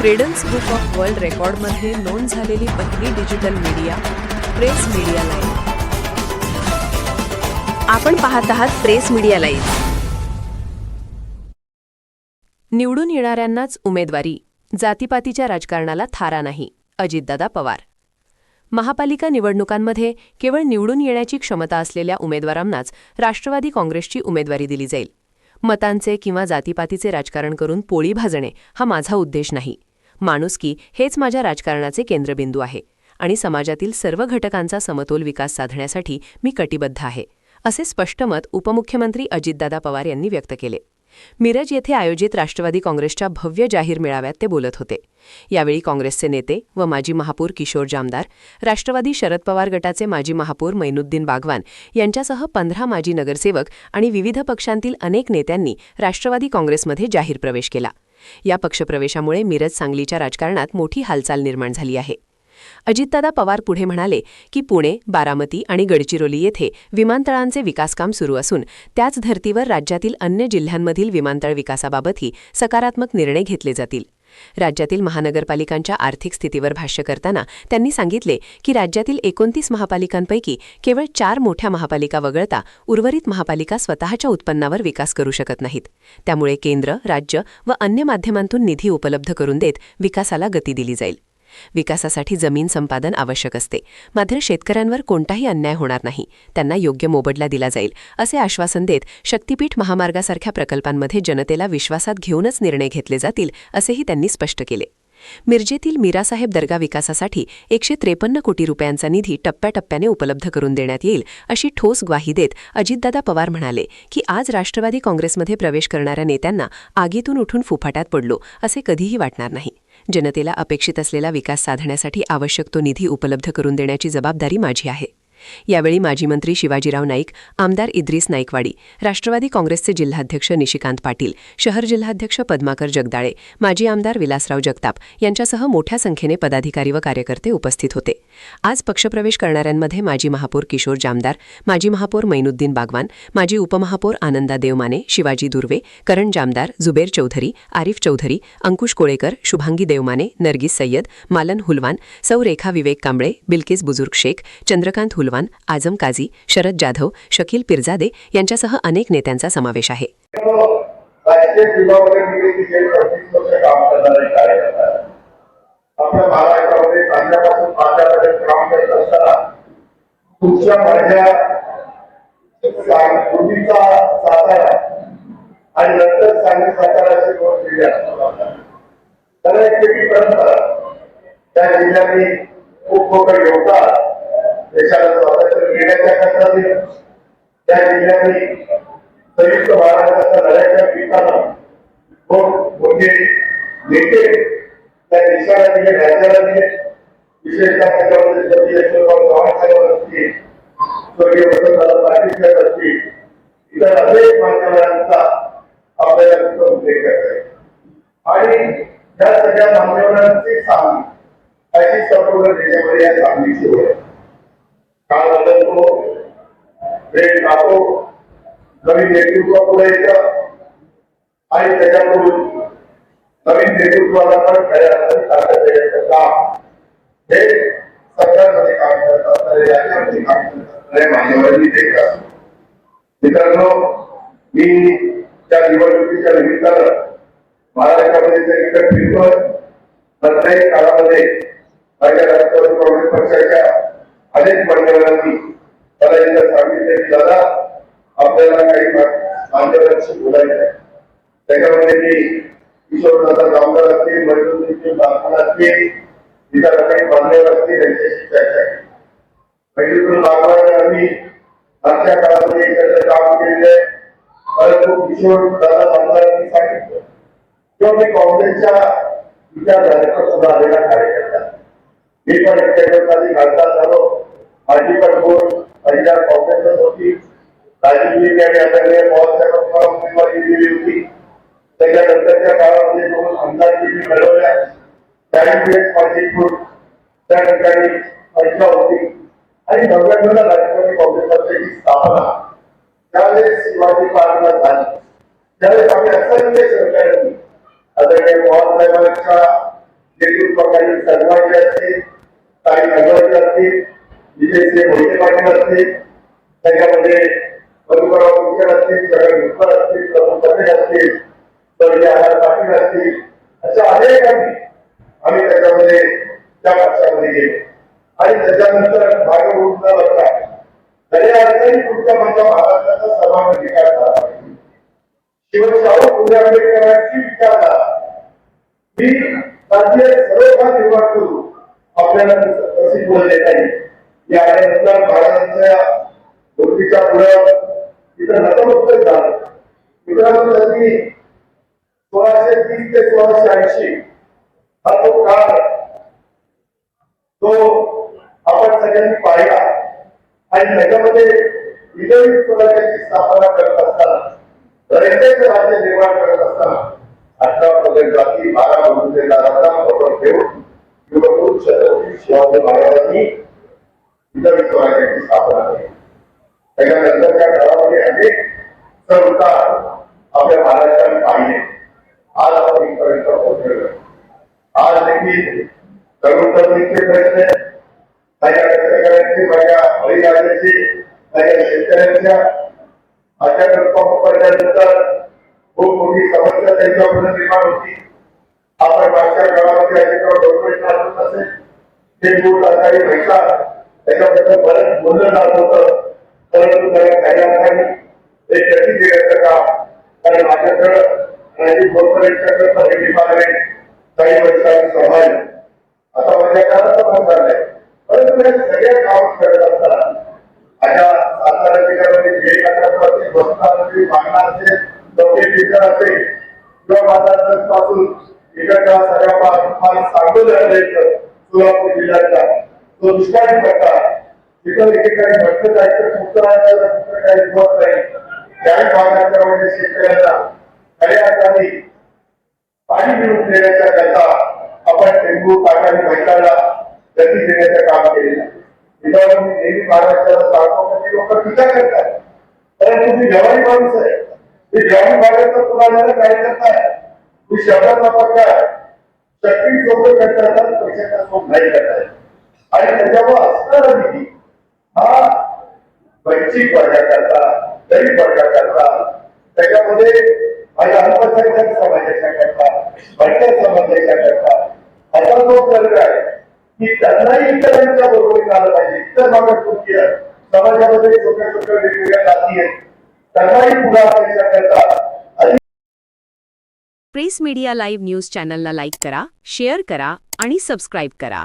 Credence book of world रेकॉर्डमध्ये नोंद झालेली पहिली digital media press media live आपण पाहत आहात प्रेस मीडिया लाईव्ह निवडून येणाऱ्यांनाच उमेदवारी. जातीपातीच्या राजकारणाला थारा नाही अजितदादा पवार. महापालिका निवडणुकांमध्ये केवळ निवडून येण्याची क्षमता असलेल्या उमेदवारांनाच राष्ट्रवादी काँग्रेसची उमेदवारी दिली जाईल. मतांचे किंवा जातीपातीचे राजकारण करून पोळी भाजणे हा माझा उद्देश नाही. माणुसकी हेच माझ्या राजकारणाचे केंद्रबिंदू आहे आणि समाजातील सर्व घटकांचा समतोल विकास साधण्यासाठी मी कटिबद्ध आहे असे स्पष्ट मत उपमुख्यमंत्री अजितदादा पवार यांनी व्यक्त केले. मिरज येथे आयोजित राष्ट्रवादी काँग्रेसच्या भव्य जाहीर मेळाव्यात ते बोलत होते. यावेळी काँग्रेसचे नेते व माजी महापौर किशोर जामदार राष्ट्रवादी शरद पवार गटाचे माजी महापौर मैनुद्दीन बागवान यांच्यासह पंधरा माजी नगरसेवक आणि विविध पक्षांतील अनेक नेत्यांनी राष्ट्रवादी काँग्रेसमध्ये जाहीर प्रवेश केला. या पक्षप्रवेशामुळे मिरज सांगलीच्या राजकारणात मोठी हालचाल निर्माण झाली आहे. अजितदादा पवार पुढे म्हणाले की पुणे बारामती आणि गडचिरोली येथे विमानतळांचे विकासकाम सुरू असून त्याच धर्तीवर राज्यातील अन्य जिल्ह्यांमधील विमानतळ विकासाबाबतही सकारात्मक निर्णय घेतले जातील. राज्यातील महानगरपालिकांच्या आर्थिक स्थितीवर भाष्य करताना त्यांनी सांगितले की राज्यातील एकोणतीस महापालिकांपैकी केवळ चार मोठ्या महापालिका वगळता उर्वरित महापालिका स्वतःच्या उत्पन्नावर विकास करू शकत नाहीत. त्यामुळे केंद्र राज्य व अन्य माध्यमांतून निधी उपलब्ध करून देत विकासाला गती दिली जाईल. विकासासाठी जमीन संपादन आवश्यक असते. मात्र शेतकऱ्यांवर कोणताही अन्याय होणार नाही. त्यांना योग्य मोबदला दिला जाईल असे आश्वासन देत शक्तीपीठ महामार्गासारख्या प्रकल्पांमध्ये जनतेला विश्वासात घेऊनच निर्णय घेतले जातील असेही त्यांनी स्पष्ट केले. मिरजेतील मीरासाहेब दर्गा विकासासाठी एकशे त्रेपन्न कोटी रुपयांचा निधी टप्प्याटप्प्याने उपलब्ध करून देण्यात येईल अशी ठोस ग्वाही देत अजितदादा पवार म्हणाले की आज राष्ट्रवादी काँग्रेसमध्ये प्रवेश करणाऱ्या नेत्यांना आगीतून उठून फुफाट्यात पडलो असे कधीही वाटणार नाही. जनतेला अपेक्षित असलेला विकास साधण्यासाठी आवश्यक तो निधी उपलब्ध करून देण्याची जबाबदारी माझी आहे. यावेळी माजी मंत्री शिवाजीराव नाईक आमदार इद्रिस नाईकवाडी राष्ट्रवादी काँग्रेसचे जिल्हाध्यक्ष निशिकांत पाटील शहर जिल्हाध्यक्ष पद्माकर जगदाळे माजी आमदार विलासराव जगताप यांच्यासह मोठ्या संख्येने पदाधिकारी व कार्यकर्ते उपस्थित होते. आज पक्षप्रवेश करणाऱ्यांमध्ये माजी महापौर किशोर जामदार माजी महापौर मैनुद्दीन बागवान माजी उपमहापौर आनंदा देवमाने शिवाजी दुर्वे करण जामदार जुबेर चौधरी आरिफ चौधरी अंकुश कोळेकर शुभांगी देवमाने नरगिस सय्यद मालन हुलवान सौ रेखा विवेक कांबळे बिल्किस बुजुर्ग शेख चंद्रकांत हुलवान आजम काझी शरद जाधव शकील पिरजादे यांच्यासह अनेक नेत्यांचा समावेश आहे. आपल्या महाराष्ट्रामध्ये काम करत असताना तुमच्या माझ्या पूर्वीचा सातारा आणि नंतर सांगली साताराशी दोन जिल्हे एक वेगळी परंपरा. त्या जिल्ह्यांनी खूप मोठं योगदान मिळण्याच्या त्या जिल्ह्यांनी संयुक्त महाराष्ट्राच्या लढ्याच्या पिकाला दोन मोठे नेते त्या देशाला दिले राज्याला दिले विशेषतः त्याच्यामध्ये स्वर्गीय यशवंतराव चव्हाण साहेब असतील स्वर्गीय वसंतदादा पाटील साहेब असतील इतर अनेक मान्यवरांचा आपल्याला तिथं उल्लेख करता येईल. आणि त्या सगळ्या मान्यवरांची सांगली अशी संपूर्ण देशामध्ये या सांगलीची ओळख. वेळ जातो नवीन नेतृत्व पुढे येतं. आणि त्याच्याकडून नवीन नेतृत्वाला पण खऱ्या अर्थाने ताकद देण्याचं काम. हे सरकारमध्ये काम करत असणारे राज्यामध्ये काम करत मान्यवरांनी ते करावं. मित्रांनो मी त्या निवडणुकीच्या निमित्तानं महाराष्ट्रामध्ये सगळीकडे फिरतोय प्रत्येक काळामध्ये माझ्या राष्ट्रवादी काँग्रेस पक्षाच्या अनेक मान्यवरांनी मला एकदा सांगितले की दादा आपल्याला काही मान्यवरांशी बोलायचं आहे. त्याच्यामध्ये मी किशोरदादा कामदार असतील मैत्रिणी बांधकाम असतील इतर काही मान्यवर असतील यांच्याशी चर्चा केली. मैत्रिणी आम्ही आजच्या काळामध्ये एकत्र काम केलेलं आहे. परंतु किशोर दादा जामदारांनी सांगितलं. किंवा मी काँग्रेसच्या विचारधारेचा सुद्धा आलेला कार्यकर्ता. मी पण त्याच्यासाठी खासदार झालो माझी पण आणि त्या काँग्रेसच होती. राजीवजी आणि आदरणीय पवारसाहेबांना उमेदवारी दिली होती. त्याच्यानंतरच्या काळामध्ये दोन आमदार मी मिळवल्या माझी त्या ठिकाणी होती. आणि नव्याण्णवला राष्ट्रवादी स्थापना. त्यावेळेस शिवाजी पार्कला झाली. त्यावेळेस आम्ही असंख्य सरकारनी आदरणीय पवारसाहेबांच्या तेथून काही असतील काही नगरचे असतील विजयश्री मोहिते पाटील असतील त्याच्यामध्ये मधुकरराव कुलकर्णी असतील जगन मुखर असतील प्रभू पटेल असतील स्वर्गीय आधार पाटील असतील अशा अनेकांनी आम्ही त्याच्यामध्ये त्या पक्षामध्ये गेलो. आणि त्याच्यानंतर भाग होऊन न बघता तरी अडचणी पुढच्या महाराष्ट्राचा सर्वांना विकास झाला शिवशाहू फुले आंबेडकरांची विचारधारा. ही राज्य सर्व आपल्याला प्रसिद्ध बोलले देता येईल. या आल्यानंतर नतमस्तक झालं. मित्रांनो त्यांनी सोळाशे तीस ते सोळाशे ऐंशी हा तो काळ तो आपण सगळ्यांनी पाहिला. आणि त्याच्यामध्ये विजयी स्वराज्याची स्थापना करत असताना रयतेचे राज्य निर्माण करत असताना अठरा पगड जाती बारा बंधूचे ठेवून छत्रपती शिवाजी महाराजांनी विजयी स्वराज्याची स्थापना केली त्याच्यानंतरच्या काळामध्ये अनेक संस्कार आपल्या महाराष्ट्राने पाहिले आज आपण इथपर्यंत पोहोचलेलो आहे. आज देखील तरुण तरुणीचे प्रश्न माझ्या कष्टकऱ्यांचे माझ्या बळीराजाचे माझ्या शेतकऱ्यांच्या गप्पा पडल्यानंतर खूप मोठी समस्या त्यांच्याकडून निर्माण होती आपण मागच्या काळामध्ये अजितराव डॉक्टरेट लागत असेल ते मूळ सरकारी पैसा त्याच्याबद्दल बरंच बोललं जात होतं. परंतु त्याला काही अर्थाने ते कधी देण्याचं काम कारण माझ्याकडं राजीव कॉर्पोरेटच्याकडे पण डिपार्टमेंट काही वर्षांनी सांभाळलं. आता माझ्या काळात पण झालंय परंतु या सगळ्या काम करत असताना माझ्या सातारा जिल्ह्यामध्ये जे असेल वस्ता असेल मागणा असेल चौके टीचर असेल किंवा माझा पासून इकडच्या सगळ्या पासून सांगोला सोलापूर जिल्ह्याचा तो दुष्काळी पट्टा तिथं एकेकाळी भटकत जायचं पुस्तकांचं दुसरं काही होत नाही. त्याही भागाच्या म्हणजे शेतकऱ्यांना खऱ्या अर्थाने पाणी मिळवून देण्याच्या करता आपण डेंगू काकाने महिलाला गती देण्याचं काम केलेलं तिथं मी नेहमी महाराष्ट्राला सांगतो की लोक टीका करतात. परंतु मी जवानी माणूस आहे. मी जवानी भागाचा पुन्हा कार्यकर्ता आहे मी शब्दाचा पक्का शक्ती सोबत करता पैशाचा सोब नाही करताय. आणि त्याच्यावर असणारा निधी हा वंचित वर्गाकरता गरीब वर्गाकरता त्याच्यामध्ये माझ्या अल्पसंख्याक समाजाच्या करता भटक्या समाजाच्या करता असा जो वर्ग आहे की त्यांनाही इतरांच्या बरोबरीने आलं पाहिजे. इतर मागासवर्गीय समाजामध्ये छोट्या छोट्या वेगवेगळ्या जाती आहेत. त्यांनाही पुढे आणायच्या करता. प्रेस मीडिया लाईव्ह न्यूज चॅनलला लाईक करा शेअर करा आणि सबस्क्राईब करा.